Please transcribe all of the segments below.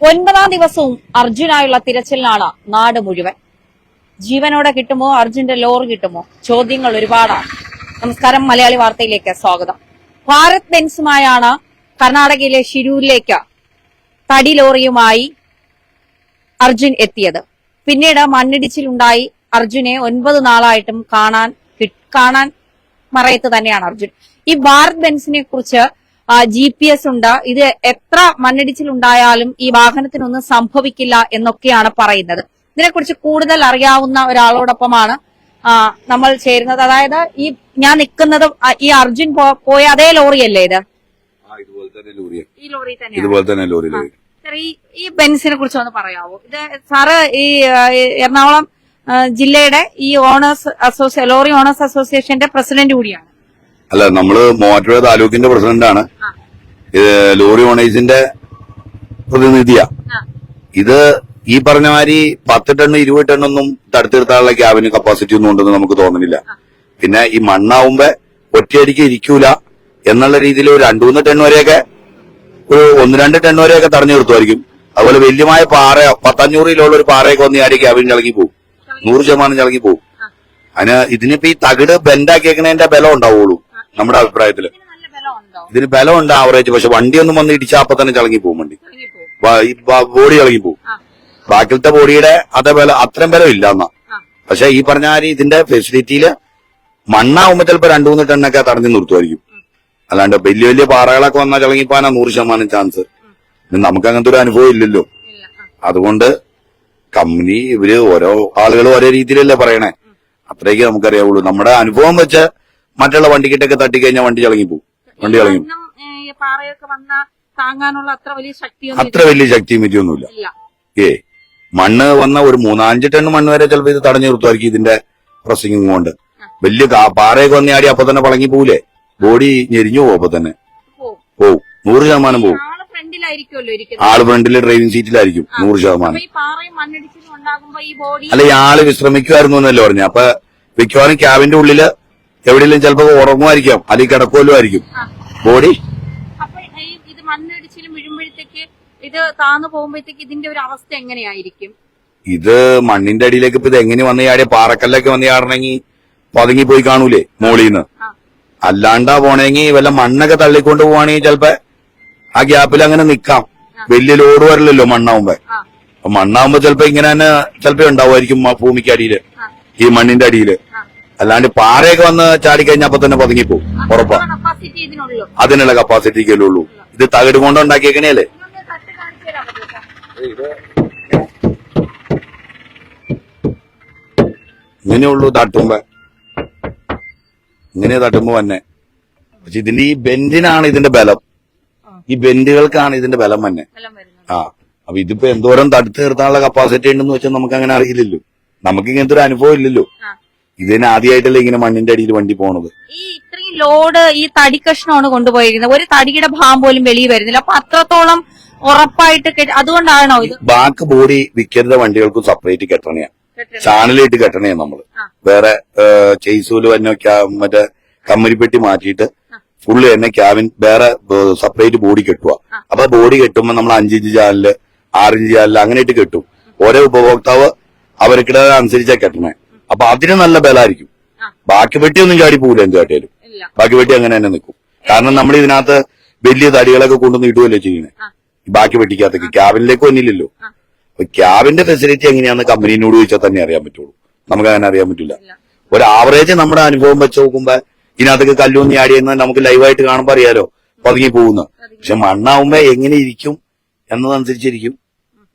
ഒൻപതാം ദിവസവും അർജുനായുള്ള തിരച്ചിലിനാണ് നാട് മുഴുവൻ. ജീവനോടെ കിട്ടുമോ? അർജുന്റെ ലോർ കിട്ടുമോ? ചോദ്യങ്ങൾ ഒരുപാടാണ്. നമസ്കാരം മലയാളി വാർത്തയിലേക്ക് സ്വാഗതം. ഭാരത് ബെൻസുമായാണ് കർണാടകയിലെ ഷിരൂരിലേക്ക് തടി ലോറിയുമായി അർജുൻ എത്തിയത്. പിന്നീട് മണ്ണിടിച്ചിലുണ്ടായി. അർജുനെ ഒൻപത് നാളായിട്ടും കാണാൻ കാണാൻ മറയത്ത് തന്നെയാണ് അർജുൻ. ഈ ഭാരത് ബെൻസിനെ കുറിച്ച് ജി പി എസ് ഉണ്ട് ഇത് എത്ര മണ്ണിടിച്ചിലുണ്ടായാലും ഈ വാഹനത്തിനൊന്നും സംഭവിക്കില്ല എന്നൊക്കെയാണ് പറയുന്നത്. ഇതിനെക്കുറിച്ച് കൂടുതൽ അറിയാവുന്ന ഒരാളോടൊപ്പമാണ് നമ്മൾ ചേരുന്നത്. അതായത് ഈ ഞാൻ നിൽക്കുന്നത് ഈ അർജുൻ പോയ അതേ ലോറിയല്ലേ ഇത്? ഇതുപോലെ തന്നെ ലോറി ഈ ലോറി തന്നെ ഈ ബെൻസിനെ കുറിച്ച് ഒന്ന് പറയാവോ? ഇത് സാറ് ഈ എറണാകുളം ജില്ലയുടെ ഈ ഓണേഴ്സ് അസോസിയേ ലോറി ഓണേഴ്സ് അസോസിയേഷന്റെ പ്രസിഡന്റ് കൂടിയാണ്. അല്ല നമ്മൾ മൂവാറ്റുപുഴ താലൂക്കിന്റെ പ്രസിഡന്റാണ്. ഇത് ലോറി ഓണേഴ്സിന്റെ പ്രതിനിധിയാ. ഇത് ഈ പറഞ്ഞ മാതിരി പത്ത് ടൺ ഇരുപത് ടണ്ണൊന്നും തടുത്തു ക്യാബിന് കപ്പാസിറ്റി ഒന്നും ഉണ്ടെന്ന് നമുക്ക് തോന്നുന്നില്ല. പിന്നെ ഈ മണ്ണാവുമ്പോ ഒറ്റയടിക്ക് ഇരിക്കൂല എന്നുള്ള രീതിയിൽ ഒരു രണ്ടു മൂന്ന് ടൺ വരെയൊക്കെ ഒരു ഒന്ന് രണ്ട് ടൺ വരെയൊക്കെ തടഞ്ഞു നിർത്തുമായിരിക്കും. അതുപോലെ വലിയമായ പാറ പത്തഞ്ഞൂറ് കിലോ ഉള്ള ഒരു പാറയൊക്കെ വന്ന് ആര് ക്യാബിൻ ഇളകി പോകും നൂറ് ശതമാനം ഇളകി പോകും അതിന് ഇതിനിപ്പോ ഈ തകിട് ബെൻഡാക്കിയേക്കണതിന്റെ ബലം ഉണ്ടാവുള്ളൂ നമ്മുടെ അഭിപ്രായത്തിൽ. ഇതിന് ബലമുണ്ട് ബലം ഉണ്ട് ആവറേജ് പക്ഷെ വണ്ടിയൊന്നും വന്ന് ഇടിച്ചാൽ അപ്പൊ തന്നെ ചളങ്ങി പോകും വണ്ടി. ബോഡി ചളങ്ങി പോകും ബാക്കിലത്തെ ബോഡിയുടെ അതേ ബലം അത്രയും ബലം ഇല്ല എന്നാ. പക്ഷെ ഈ പറഞ്ഞ മാതിരി ഇതിന്റെ ഫെസിലിറ്റിയിൽ മണ്ണാവുമ്പോ ചിലപ്പോ രണ്ടു മൂന്ന് ടണ്ണൊക്കെ തടഞ്ഞു നിർത്തുമായിരിക്കും. അല്ലാണ്ട് വലിയ വലിയ പാറകളൊക്കെ വന്നാൽ ചളങ്ങിപ്പോകാനാ നൂറ് ശതമാനം ചാൻസ് നമുക്ക് അങ്ങനത്തെ ഒരു അനുഭവം ഇല്ലല്ലോ. ഇല്ല, അതുകൊണ്ട് കമ്പനി ഇവർ ഓരോ ആളുകൾ ഓരോ രീതിയിലല്ലേ പറയണേ. അത്രയൊക്കെ നമുക്കറിയാവുള്ളൂ. നമ്മുടെ അനുഭവം വെച്ച് മറ്റുള്ള വണ്ടിക്കിട്ടൊക്കെ തട്ടിക്കഴിഞ്ഞാൽ വണ്ടി ചളങ്ങി പോകും വണ്ടി പാറയൊക്കെ വന്ന താങ്ങാനുള്ള അത്ര വലിയ ശക്തിയൊന്നും അത്ര വലിയ ശക്തിയും വിധിയൊന്നുമില്ല ഇല്ല. ഏ മണ്ണ് വന്ന ഒരു മൂന്നാഞ്ച് ടൺ മണ്ണ് വരെ ചിലപ്പോ ഇത് തടഞ്ഞു നിർത്തുമായിരിക്കും ഇതിന്റെ പ്രൊസസിംഗ് കൊണ്ട്. വലിയ പാറയൊക്കെ വന്ന് ആടി അപ്പൊ തന്നെ പളങ്ങി പോകൂലേ ബോഡി ഞെരിഞ്ഞു പോകും അപ്പൊ തന്നെ. പോവും. നൂറ് ശതമാനം പോവും. ആൾ ഫ്രണ്ടിൽ ഡ്രൈവിംഗ് സീറ്റിലായിരിക്കും നൂറ് ശതമാനം. അല്ല ഈ ആൾ വിശ്രമിക്കുമായിരുന്നു എന്നല്ലേ പറഞ്ഞു. അപ്പൊ മിക്കവാറും ക്യാബിന്റെ ഉള്ളിൽ എവിടെയെങ്കിലും ചിലപ്പോ ഉറങ്ങുമായിരിക്കാം അല്ലെങ്കിൽ കിടക്കുമല്ലോ ആയിരിക്കും. ബോഡി? ഇത് മണ്ണിടിച്ചിലും വീഴുമ്പോഴത്തേക്ക് ഇത് താന്നു പോകുമ്പോഴത്തേക്ക് ഇതിന്റെ ഒരു അവസ്ഥ എങ്ങനെയായിരിക്കും? ഇത് മണ്ണിന്റെ അടിയിലേക്ക് ഇപ്പൊ ഇത് എങ്ങനെ വന്ന് ചാടിയ പാറക്കല്ലൊക്കെ വന്ന് ചാടണമെങ്കിൽ പതുങ്ങി പോയി കാണൂലേ മോളിന്ന്? അല്ലാണ്ടാ പോണെങ്കിൽ വല്ല മണ്ണൊക്കെ തള്ളിക്കൊണ്ട് പോവാണെങ്കിൽ ചിലപ്പോ ആ ഗ്യാപ്പിൽ അങ്ങനെ നിക്കാം. വലിയ ലോഡ് വരില്ലല്ലോ മണ്ണാവുമ്പോ. മണ്ണാവുമ്പോ ചിലപ്പോ ഇങ്ങനെ തന്നെ ചിലപ്പോ ഉണ്ടാവുമായിരിക്കും ഭൂമിക്കടിയിൽ ഈ മണ്ണിന്റെ അടിയിൽ. അല്ലാണ്ട് പാറയൊക്കെ വന്ന് ചാടിക്കഴിഞ്ഞാൽ അപ്പൊ തന്നെ പതുങ്ങിപ്പോവും ഉറപ്പാ. കപ്പാസിറ്റി അതിനുള്ള കപ്പാസിറ്റിക്കല്ലേ ഉള്ളൂ. ഇത് തകിട് കൊണ്ട് ഉണ്ടാക്കിയേക്കണേലേ ഇതൊന്ന് തട്ടി കാണിച്ചു തരാൻ പറ്റുമോ ഇങ്ങനെയുള്ളൂ തട്ടുമ്പോ. ഇങ്ങനെ തട്ടുമ്പോ തന്നെ പക്ഷെ ഇതിന്റെ ഈ ബെൻഡിനാണ് ഇതിന്റെ ബലം. ഈ ബെൻഡുകൾക്കാണ് ഇതിന്റെ ബലം തന്നെ ആ. അപ്പൊ ഇതിപ്പോ എന്തോരം തടുത്ത് നിർത്താനുള്ള കപ്പാസിറ്റി ഉണ്ടെന്ന് വെച്ചാൽ നമുക്ക് അങ്ങനെ അറിയില്ലല്ലോ. നമുക്ക് ഇങ്ങനത്തെ ഒരു അനുഭവം ഇല്ലല്ലോ. ഇതിന് ആദ്യമായിട്ടല്ലേ ഇങ്ങനെ മണ്ണിന്റെ അടിയിൽ വണ്ടി പോണത്. ഈ ഇത്രയും ലോഡ് ഈ തടി കഷ്ണമാണ് കൊണ്ടുപോയിരിക്കുന്നത്. ഒരു തടിയുടെ ഭാഗം പോലും വെളിയിൽ വരുന്നില്ല. അപ്പൊ അത്രത്തോളം ഉറപ്പായിട്ട് അതുകൊണ്ടാണോ ഇത്? ബാക്ക് ബോഡി വിൽക്കരുത വണ്ടികൾക്കും സെപ്പറേറ്റ് കെട്ടണയാ. കെട്ടുന്നത്? ചാനലായിട്ട് കെട്ടണയാ നമ്മൾ. വേറെ ചെയ്സൂൽ തന്നെ മറ്റേ കമ്മരിപ്പെട്ടി മാറ്റിയിട്ട് ഫുള്ള് തന്നെ ക്യാബിൻ വേറെ സെപ്പറേറ്റ് ബോഡി കെട്ടുക അപ്പൊ ബോഡി കെട്ടുമ്പോ നമ്മൾ അഞ്ചിഞ്ച് ചാനൽ ആറിഞ്ച് ചാനൽ അങ്ങനെ ഇട്ട് കെട്ടും. ഓരോ ഉപഭോക്താവ് അവർക്കിടെ അനുസരിച്ചാ കെട്ടണേ. അപ്പൊ അതിന് നല്ല ബലമായിരിക്കും. ബാക്കി വെട്ടിയൊന്നും ചാടി പോകില്ല എന്ത് കാട്ടിയാലും. ബാക്കി വെട്ടി അങ്ങനെ തന്നെ നിൽക്കും. കാരണം നമ്മൾ ഇതിനകത്ത് വലിയ തടികളൊക്കെ കൊണ്ടുവന്ന് ഇടുകയല്ലേ ചെയ്യണേ ബാക്കി പെട്ടിക്കകത്തേക്ക് ക്യാബിനിലേക്ക് വന്നില്ലല്ലോ. അപ്പൊ ക്യാബിന്റെ ഫെസിലിറ്റി എങ്ങനെയാന്ന് കമ്പനിയോട് ചോദിച്ചാൽ തന്നെ അറിയാൻ പറ്റുള്ളൂ. നമുക്ക് അങ്ങനെ അറിയാൻ പറ്റില്ല. ഒരു ആവറേജ് നമ്മുടെ അനുഭവം വെച്ച് നോക്കുമ്പോ ഇതിനകത്തേക്ക് കല്ലൂന്നി ആടിയെന്ന് നമുക്ക് ലൈവായിട്ട് കാണുമ്പോ അറിയാലോ. പതുങ്ങി പോകുന്നു പക്ഷെ മണ്ണാവുമ്പോ എങ്ങനെ ഇരിക്കും എന്നതനുസരിച്ചിരിക്കും.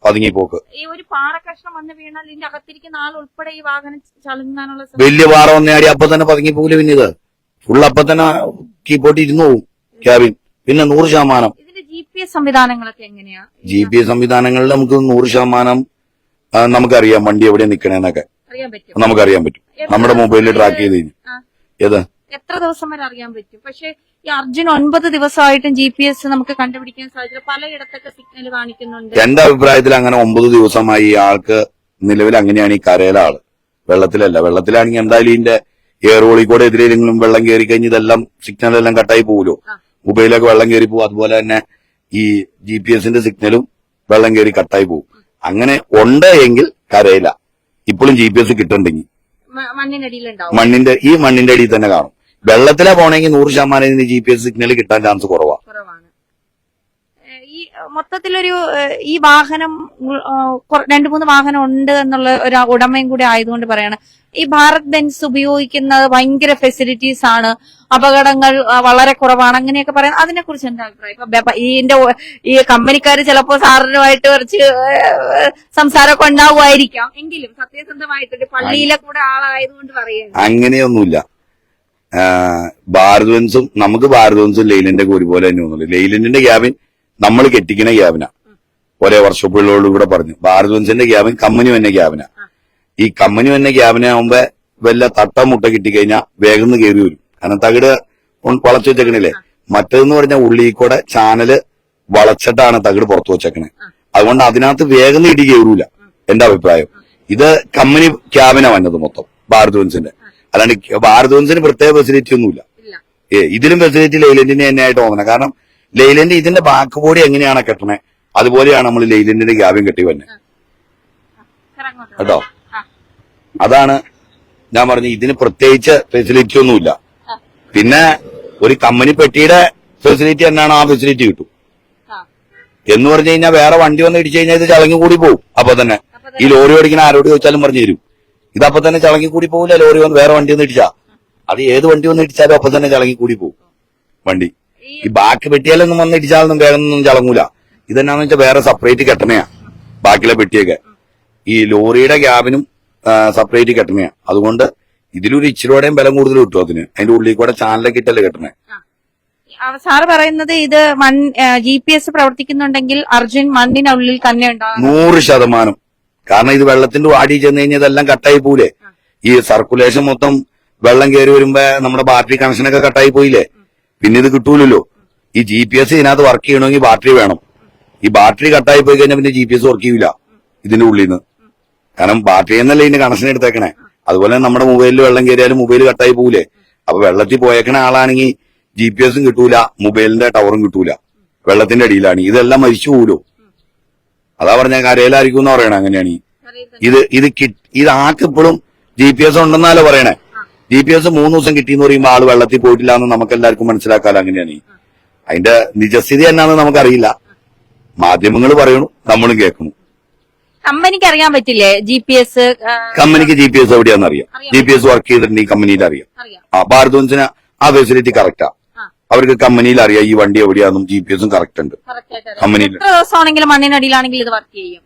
പതുങ്ങി പോക്ക് ഈ ഒരു പാറ കഷ്ണം വന്ന് വീണാൽ ഇതിന്റെ അകത്തിരിക്കുന്ന ആൾ ഉൾപ്പെടെ ഈ വാഹനം ചളുങ്ങാനുള്ള വലിയ പാറ വന്ന് ആടി അപ്പൊ തന്നെ പതുങ്ങി പോകില്ല പിന്നെ ഇത്? ഫുൾ അപ്പൊ തന്നെ കീപ്പോട്ട് ഇരുന്നു പോവും ക്യാബിൻ പിന്നെ നൂറ് ശതമാനം. ഇതിന്റെ ജി പി എസ് സംവിധാനങ്ങളൊക്കെ എങ്ങനെയാ? ജി പി എസ് സംവിധാനങ്ങളിൽ നമുക്ക് നൂറ് ശതമാനം ആ, നമുക്കറിയാം വണ്ടി എവിടെ നിക്കണേന്നൊക്കെ. അറിയാൻ പറ്റും. നമുക്കറിയാൻ പറ്റും. നമ്മുടെ മൊബൈലിൽ ട്രാക്ക് ചെയ്ത് കഴിഞ്ഞു ഏത്? എത്ര ദിവസം വരെ അറിയാൻ പറ്റും? പക്ഷെ ഈ അർജുൻ ഒൻപത് ദിവസമായിട്ടും ജി പി എസ് നമുക്ക് കണ്ടുപിടിക്കാൻ സാധിച്ചില്ല. പലയിടത്തൊക്കെ സിഗ്നൽ കാണിക്കുന്നുണ്ട്. എന്റെ അഭിപ്രായത്തിൽ അങ്ങനെ ഒമ്പത് ദിവസമായി ഈ ആൾക്ക് നിലവിൽ അങ്ങനെയാണ് ഈ കരയിലെ ആൾ. വെള്ളത്തിലല്ല. വെള്ളത്തിലാണെങ്കിൽ എന്തായാലും ഇതിന്റെ എയർ ഹോളിൽ കൂടെ എതിരെങ്കിലും വെള്ളം കയറി കഴിഞ്ഞ് ഇതെല്ലാം സിഗ്നൽ എല്ലാം കട്ടായി പോകുമല്ലോ. മൊബൈലൊക്കെ വെള്ളം കയറി പോകും അതുപോലെ തന്നെ ഈ ജി പി എസിന്റെ സിഗ്നലും വെള്ളം കയറി കട്ടായി പോകും അങ്ങനെ ഉണ്ട് എങ്കിൽ കരയില്ല ഇപ്പോഴും ജി പി എസ് കിട്ടുന്നുണ്ടെങ്കിൽ മണ്ണിന്റെ ഈ മണ്ണിന്റെ അടിയിൽ തന്നെ കാണും. വെള്ളത്തിലെ പോണെങ്കിൽ നൂറ് ശതമാനം ഇതിന് ജി പി എസ് സിഗ്നൽ കിട്ടാൻ ചാൻസ് കുറവാ. കുറവാണ്. ഈ മൊത്തത്തിലൊരു ഈ വാഹനം രണ്ടു മൂന്ന് വാഹനം ഉണ്ട് എന്നുള്ള ഒരു ഉടമയും കൂടി ആയതുകൊണ്ട് പറയാണ്. ഈ ഭാരത് ബെൻസ് ഉപയോഗിക്കുന്നത് ഭയങ്കര ഫെസിലിറ്റീസ് ആണ്. അപകടങ്ങൾ വളരെ കുറവാണ്. അങ്ങനെയൊക്കെ പറയാം അതിനെ കുറിച്ച് എന്താ അഭിപ്രായം? ഇതിന്റെ ഈ കമ്പനിക്കാർ ചിലപ്പോ സാറിനുമായിട്ട് കുറച്ച് സംസാരമൊക്കെ ഉണ്ടാവുമായിരിക്കാം. എങ്കിലും സത്യസന്ധമായിട്ട് പള്ളിയിലെ കൂടെ ആളായതുകൊണ്ട് പറയുന്നത് അങ്ങനെയൊന്നുമില്ല. ഭാരതവൻസും നമുക്ക് ലെയിലിന്റെ ഒക്കെ ഒരുപോലെ തന്നെ തോന്നുന്നു. ലെയിലിന്റെ ക്യാബിൻ നമ്മൾ കെട്ടിക്കണ ക്യാബിനാ ഒരേ വർഷപ്പുള്ളോട് കൂടെ പറഞ്ഞു. ഭാരതവൻസിന്റെ ക്യാബിൻ കമ്പനി വന്ന ക്യാബിനാ ഈ കമ്പനി വന്ന ക്യാബിനാകുമ്പോ വല്ല തട്ട മുട്ട കിട്ടി കിട്ടിക്കഴിഞ്ഞാൽ വേഗം കയറി വരും. കാരണം തകിട് വളച്ചു വെച്ചേക്കണില്ലേ? മറ്റേതെന്ന് പറഞ്ഞാൽ ഉള്ളിക്കൂടെ ചാനൽ വളച്ചിട്ടാണ് തകിട് പുറത്തു വെച്ചേക്കണേ. അതുകൊണ്ട് അതിനകത്ത് വേഗം ഇടി കയറൂല എന്റെ അഭിപ്രായം. ഇത് കമ്പനി ക്യാബിനാ വന്നത് മൊത്തം ഭാരതവൻസിന്റെ അല്ലാണ്ട് ഭാരതവൻസിന് പ്രത്യേക ഫെസിലിറ്റി ഒന്നുമില്ല. ഇതിലും ഫെസിലിറ്റി ലെയ്ലന്റിന് തന്നെ ആയിട്ട് തോന്നണം. കാരണം ലൈലൻഡ് ഇതിന്റെ ബാക്ക് ബോഡി എങ്ങനെയാണ് കെട്ടണേ? അതുപോലെയാണ് നമ്മൾ ലൈലൻഡിന്റെ ഗ്യാപ്യം കെട്ടി വന്നെ കേട്ടോ? അതാണ് ഞാൻ പറഞ്ഞു ഇതിന് പ്രത്യേകിച്ച് ഫെസിലിറ്റി ഒന്നുമില്ല. പിന്നെ ഒരു കമ്പനി പെട്ടിയുടെ ഫെസിലിറ്റി തന്നെയാണ് ആ ഫെസിലിറ്റി കിട്ടും. എന്ന് പറഞ്ഞു കഴിഞ്ഞാൽ വേറെ വണ്ടി വന്ന് ഇടിച്ചു കഴിഞ്ഞാൽ ഇത് ചളങ്ങി കൂടി പോകും. അപ്പൊ തന്നെ ഈ ലോറി ഓടിക്കുന്ന ആരോട് ചോദിച്ചാലും പറഞ്ഞു തരും. ഇതപ്പൊ തന്നെ ചളങ്ങി കൂടി പോകില്ല ലോറി വന്ന് വേറെ വണ്ടി ഒന്ന് ഇടിച്ചാ. അത് ഏത് വണ്ടി ഒന്ന് ഇടിച്ചാലും അപ്പൊ തന്നെ ചളങ്ങി കൂടി പോകും വണ്ടി. ഈ ബാക്കി പെട്ടിയാലൊന്നും വന്ന് ഇടിച്ചാലൊന്നും വേറെ ഒന്നും ചളങ്ങൂല. ഇതെന്നാന്ന് വെച്ചാൽ വേറെ സെപ്പറേറ്റ് കെട്ടണയാ ബാക്കിയുള്ള പെട്ടിയൊക്കെ. ഈ ലോറിയുടെ ഗ്യാബിനും സെപ്പറേറ്റ് കെട്ടണയാ അതുകൊണ്ട് ഇതിലൊരു ഇച്ചിരിയോടെയും ബലം കൂടുതൽ കിട്ടും അതിന്. അതിന്റെ ഉള്ളിൽ കൂടെ ചാനലൊക്കെ ഇട്ടല്ലേ കെട്ടണേ. സാറ് പറയുന്നത് ഇത് മൺ ജി പി എസ് പ്രവർത്തിക്കുന്നുണ്ടെങ്കിൽ അർജുൻ മണ്ണിനുള്ളിൽ തന്നെ ഉണ്ടാകും. നൂറ് ശതമാനം. കാരണം ഇത് വെള്ളത്തിന്റെ വാടി ചെന്ന് കഴിഞ്ഞാൽ ഇതെല്ലാം കട്ടായി പോയില്ലേ ഈ സർക്കുലേഷൻ മൊത്തം വെള്ളം കയറി വരുമ്പോ നമ്മുടെ ബാറ്ററി കണക്ഷനൊക്കെ കട്ടായി പോയില്ലേ? പിന്നെ ഇത് കിട്ടൂലല്ലോ. ഈ ജി പി എസ് ഇതിനകത്ത് വർക്ക് ചെയ്യണമെങ്കിൽ ബാറ്ററി വേണം. ഈ ബാറ്ററി കട്ടായി പോയി കഴിഞ്ഞാൽ പിന്നെ ജി പി എസ് വർക്ക് ചെയ്യൂല ഇതിന്റെ ഉള്ളിൽ നിന്ന് കാരണം ബാറ്ററി എന്നല്ലേ ഇതിന്റെ കണക്ഷൻ എടുത്തേക്കണേ? അതുപോലെ നമ്മുടെ മൊബൈലിൽ വെള്ളം കയറിയാലും മൊബൈൽ കട്ടായി പോകൂലേ അപ്പൊ വെള്ളത്തിൽ പോയേക്കണ ആളാണെങ്കിൽ ജി പി എസും കിട്ടൂല മൊബൈലിന്റെ ടവറും കിട്ടൂല. വെള്ളത്തിന്റെ അടിയിലാണ്. ഇതെല്ലാം മരിച്ചു പോകൂലോ അതാ പറഞ്ഞ കരയിലായിരിക്കും എന്ന് പറയണേ അങ്ങനെയാണ്. ഇത് ഇത് ഇത് ആക്കിപ്പോഴും ജി പി എസ് ഉണ്ടെന്നാലോ പറയണേ? ജി പി എസ് മൂന്ന് ദിവസം കിട്ടിയെന്ന് പറയുമ്പോൾ ആൾ വെള്ളത്തിൽ പോയിട്ടില്ല എന്ന് നമുക്ക് എല്ലാവർക്കും മനസ്സിലാക്കാലോ അങ്ങനെയാണ്. അതിന്റെ നിജസ്ഥിതി എന്നാന്ന് നമുക്കറിയില്ല. മാധ്യമങ്ങൾ പറയണു നമ്മളും കേൾക്കുന്നു കമ്പനിക്ക് അറിയാൻ പറ്റില്ലേ ജി പി എസ് കമ്പനിക്ക് ജി പി എസ് എവിടെയാണെന്ന് അറിയാം. ജി പി എസ് വർക്ക് ചെയ്തിട്ടുണ്ട് ഈ കമ്പനിയിൽ അറിയാം. ആ ഭാരതവൻസിന് ആ ഫെസിലിറ്റി കറക്റ്റാ. അവർക്ക് കമ്പനിയിൽ അറിയാം ഈ വണ്ടി എവിടെയാണെന്നും ജി പി എസും കറക്റ്റ് ഉണ്ട്. കമ്പനിയിൽ എത്ര ദിവസമാണെങ്കിലും മണ്ണിനടിയിലാണെങ്കിൽ ഇത് വർക്ക് ചെയ്യും.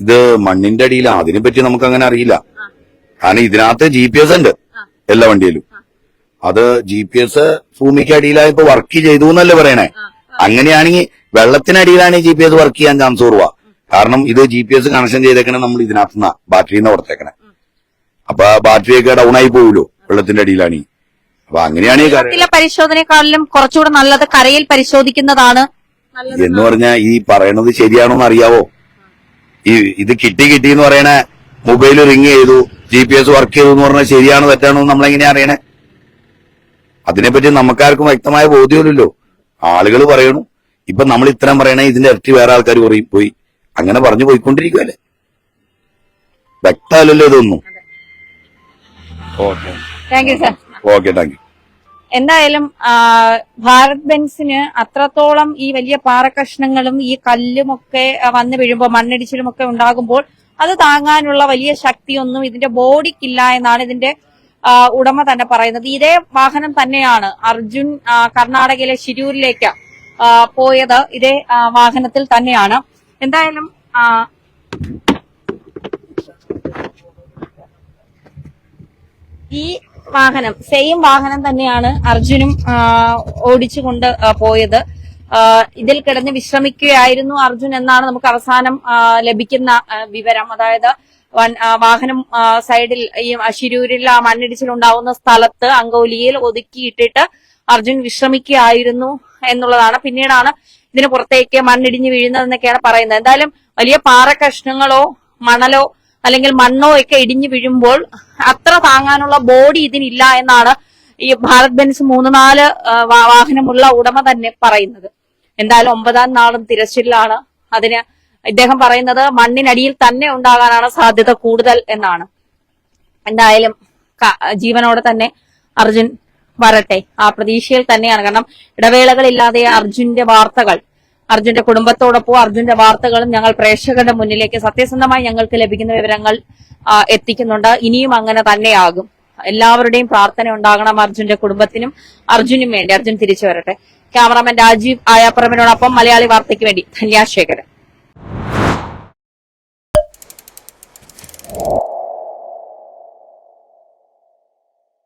ഇത് മണ്ണിന്റെ അടിയിൽ അതിനെപ്പറ്റി നമുക്ക് അങ്ങനെ അറിയില്ല. കാരണം ഇതിനകത്ത് ജി പി എസ് ഉണ്ട് എല്ലാ വണ്ടിയിലും. അത് ജി പി എസ് ഭൂമിക്ക് അടിയിലായപ്പോ വർക്ക് ചെയ്തു എന്നല്ലേ പറയണേ? അങ്ങനെയാണെങ്കിൽ വെള്ളത്തിനടിയിലാണ് ജി പി എസ് വർക്ക് ചെയ്യാൻ ചാൻസ് കുറവാ. കാരണം ഇത് ജി പി എസ് കണക്ഷൻ ചെയ്തേക്കണേ നമ്മൾ ഇതിനകത്തുനിന്നാ ബാറ്ററിന്ന് കൊടുത്തേക്കണേ. അപ്പൊ ബാറ്ററിയൊക്കെ ഡൗൺ ആയി പോവുമല്ലോ വെള്ളത്തിന്റെ അടിയിലാണെങ്കിൽ. അപ്പൊ അങ്ങനെയാണ് ഈ പരിശോധനയെക്കാളിലും കുറച്ചുകൂടെ നല്ലത് കരയിൽ പരിശോധിക്കുന്നതാണ് എന്ന് പറഞ്ഞാൽ ഈ പറയണത് ശരിയാണോന്ന് അറിയാവോ? ഈ ഇത് കിട്ടി കിട്ടി എന്ന് പറയണ മൊബൈൽ റിങ് ചെയ്തു ജി പി എസ് വർക്ക് ചെയ്തു എന്ന് പറഞ്ഞാൽ ശരിയാണോ തെറ്റാണോ നമ്മൾ നമ്മളെങ്ങനെയാ അറിയണേ? അതിനെപ്പറ്റി നമുക്കാർക്കും വ്യക്തമായ ബോധ്യമില്ലല്ലോ. ആളുകൾ പറയണു. ഇപ്പൊ നമ്മൾ ഇത്രയും പറയണേ ഇതിന്റെ ഇരട്ടി വേറെ ആൾക്കാർ പറയും പോയി. അങ്ങനെ പറഞ്ഞു പോയിക്കൊണ്ടിരിക്കുവല്ലേ? വ്യക്തമല്ലല്ലോ ഇതൊന്നും. Okay thank you sir okay thank എന്തായാലും ഭാരത് ബെൻസിന് അത്രത്തോളം ഈ വലിയ പാറക്കഷ്ണങ്ങളും ഈ കല്ലും ഒക്കെ വന്നു വീഴുമ്പോൾ മണ്ണിടിച്ചിലും ഒക്കെ ഉണ്ടാകുമ്പോൾ അത് താങ്ങാനുള്ള വലിയ ശക്തിയൊന്നും ഇതിന്റെ ബോഡിക്കില്ല എന്നാണ് ഇതിന്റെ ഉടമ തന്നെ പറയുന്നത്. ഇതേ വാഹനം തന്നെയാണ് അർജുൻ കർണാടകയിലെ ശിരൂരിലേക്ക് പോയത്. ഇതേ വാഹനത്തിൽ തന്നെയാണ്. എന്തായാലും ഈ വാഹനം. സെയിം വാഹനം തന്നെയാണ് അർജുനും ഓടിച്ചുകൊണ്ട് പോയത്. ഇതിൽ കിടന്ന് വിശ്രമിക്കുകയായിരുന്നു അർജുൻ എന്നാണ് നമുക്ക് അവസാനം ലഭിക്കുന്ന വിവരം. അതായത് വാഹനം സൈഡിൽ ഈ ശിരൂരിൽ ആ മണ്ണിടിച്ചിലുണ്ടാവുന്ന സ്ഥലത്ത് അങ്കോലിയിൽ ഒതുക്കിയിട്ടിട്ട് അർജുൻ വിശ്രമിക്കുകയായിരുന്നു എന്നുള്ളതാണ്. പിന്നീടാണ് ഇതിന് പുറത്തേക്ക് മണ്ണിടിഞ്ഞ് വീഴുന്നതെന്നൊക്കെയാണ് പറയുന്നത്. എന്തായാലും വലിയ പാറ കഷ്ണങ്ങളോ മണലോ അല്ലെങ്കിൽ മണ്ണോ ഒക്കെ ഇടിഞ്ഞു വീഴുമ്പോൾ അത്ര താങ്ങാനുള്ള ബോഡി ഇതിനില്ല എന്നാണ് ഈ ഭാരത് ബെൻസ് മൂന്ന് നാല് വാഹനമുള്ള ഉടമ തന്നെ പറയുന്നത്. എന്തായാലും ഒമ്പതാം നാളും തിരച്ചിലാണ്. അതിന് ഇദ്ദേഹം പറയുന്നത് മണ്ണിനടിയിൽ തന്നെ ഉണ്ടാകാനാണ് സാധ്യത കൂടുതൽ എന്നാണ്. എന്തായാലും ജീവനോടെ തന്നെ അർജുൻ വരട്ടെ. ആ പ്രതീക്ഷയിൽ തന്നെയാണ്. കാരണം ഇടവേളകളില്ലാതെ അർജുന്റെ വാർത്തകൾ അർജുന്റെ കുടുംബത്തോടൊപ്പം അർജുന്റെ വാർത്തകളും ഞങ്ങൾ പ്രേക്ഷകരുടെ മുന്നിലേക്ക് സത്യസന്ധമായി ഞങ്ങൾക്ക് ലഭിക്കുന്ന വിവരങ്ങൾ എത്തിക്കുന്നുണ്ട്. ഇനിയും അങ്ങനെ തന്നെയാകും. എല്ലാവരുടെയും പ്രാർത്ഥന ഉണ്ടാകണം അർജുന്റെ കുടുംബത്തിനും അർജുനും വേണ്ടി. അർജുൻ തിരിച്ചു വരട്ടെ. ക്യാമറാമാൻ രാജീവ് ആയാപ്പറമ്പിനോടൊപ്പം മലയാളി വാർത്തയ്ക്ക് വേണ്ടി. ധന്യാശേഖരൻ.